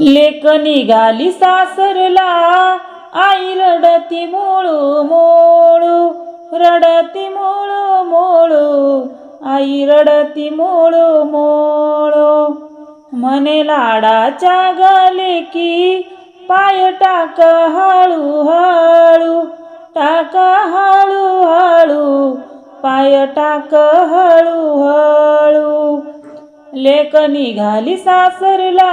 लेक निघाली सासरला आई रडती मोळू मोळू रडती मोळू मोळू आई रडती मोळू मोळू. म्हणे लाडाच्या गले की पाय टाक हळू हळू टाक हळू हळू पाय टाक हळू हळू लेक निघाली सासरला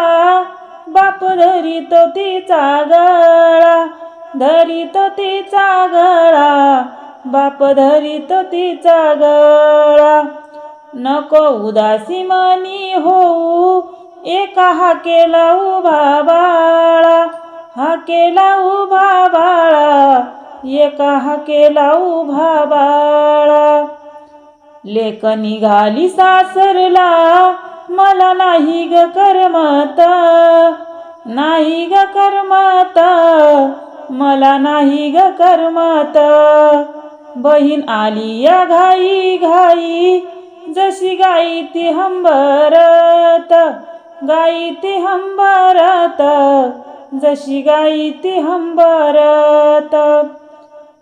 बाप धरीतो तिचा गळा धरीतो तिचा गळा बाप धरीतो तिचा गळा. नको उदासी मनी होऊ एका हाकेला उभा बाळा हाकेला उभा बाळा एका हाकेला उभा बाळा लेक निघाली सासरला मला नाही ग करमत. नाही ग करमत. मला नाही ग करमत. बहीण आली या घाई घाई जशी गाई ती हंबरत. गाई ती हंबरत जशी गाई ती हंबरत.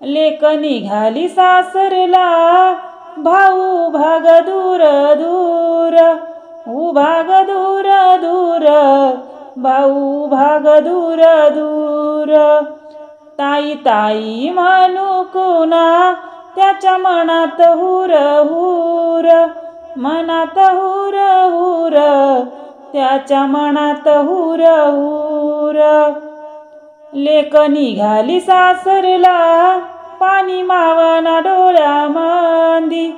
लेक निघाली सासरला भाऊ भाग दूर दूर. उभाग दूर दूर. भाऊ भाग दूर दूर. ताई ताई म्हणू कुणा? त्याच्या मनात हुर हुर. मनात हुर हुर. त्याच्या मनात हुर हुर. लेक निघाली सासरला पाणी मावना डोळ्यामंदी.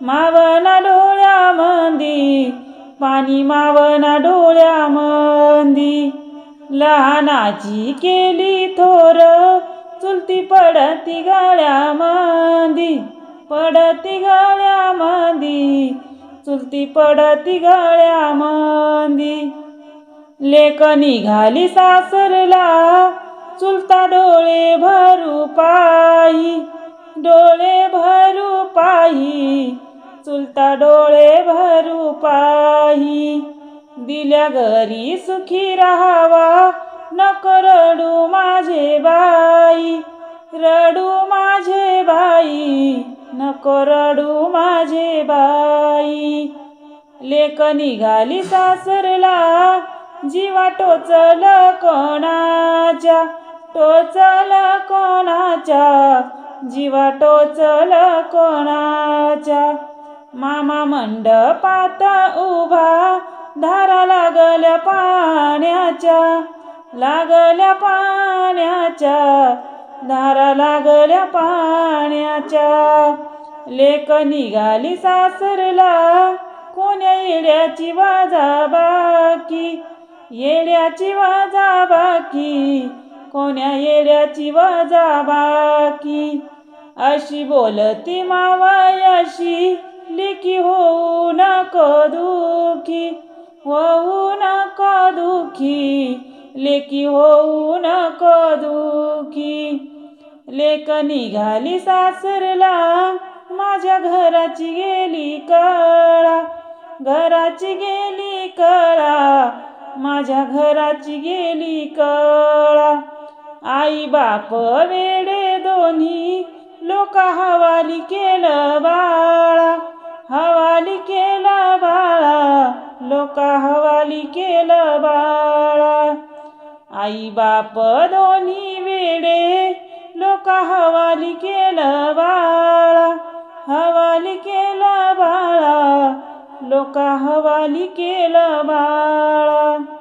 मावना डोळ्यामंदी. पाणी मावना डोळ्यामंदी लहानाची केली थोर चुलती पडती गळ्यामंदी पडती गळ्यामंदी चुलती पडती गळ्यामंदी लेक निघाली सासरला चुलता डोळे भरू पायी. डोळे भरू पायी. चुलता डोळे भरू पाही. दिल्या घरी सुखी राहावा. नको रडू माझे बाई. रडू माझे बाई. नको रडू माझे बाई. लेक निघाली सासरला. जीवा टोचल कोणाच्या? टोचल कोणाच्या? जीवा टोचल कोणाच्या? मामा मंडपात उभा धारा लागल्या पाण्याच्या लागल्या पाण्याच्या धारा लागल्या पाण्याच्या. लेक निघाली सासरला कोण्या येड्याची वाजा बाकी? येड्याची वाजा बाकी? कोण्या येड्याची वाजा बाकी? अशी बोलती मावायाशी लेकी होऊ नका दुखी होऊ नका दुखी लेकी होऊ नका दुखी लेक निघाली सासरला माझ्या घराची गेली कळा घराची गेली कळा माझ्या घराची गेली कळा. आई बाप वेडे दोन्ही लोक हवाली केलं बाळा. हवाली केला बाळा लोक हवाली केलं बाळा. आई बाप दोन्ही वेडे लोक हवाली केलं बाळा. हवाली केला बाळा लोका हवाली केलं बाळा.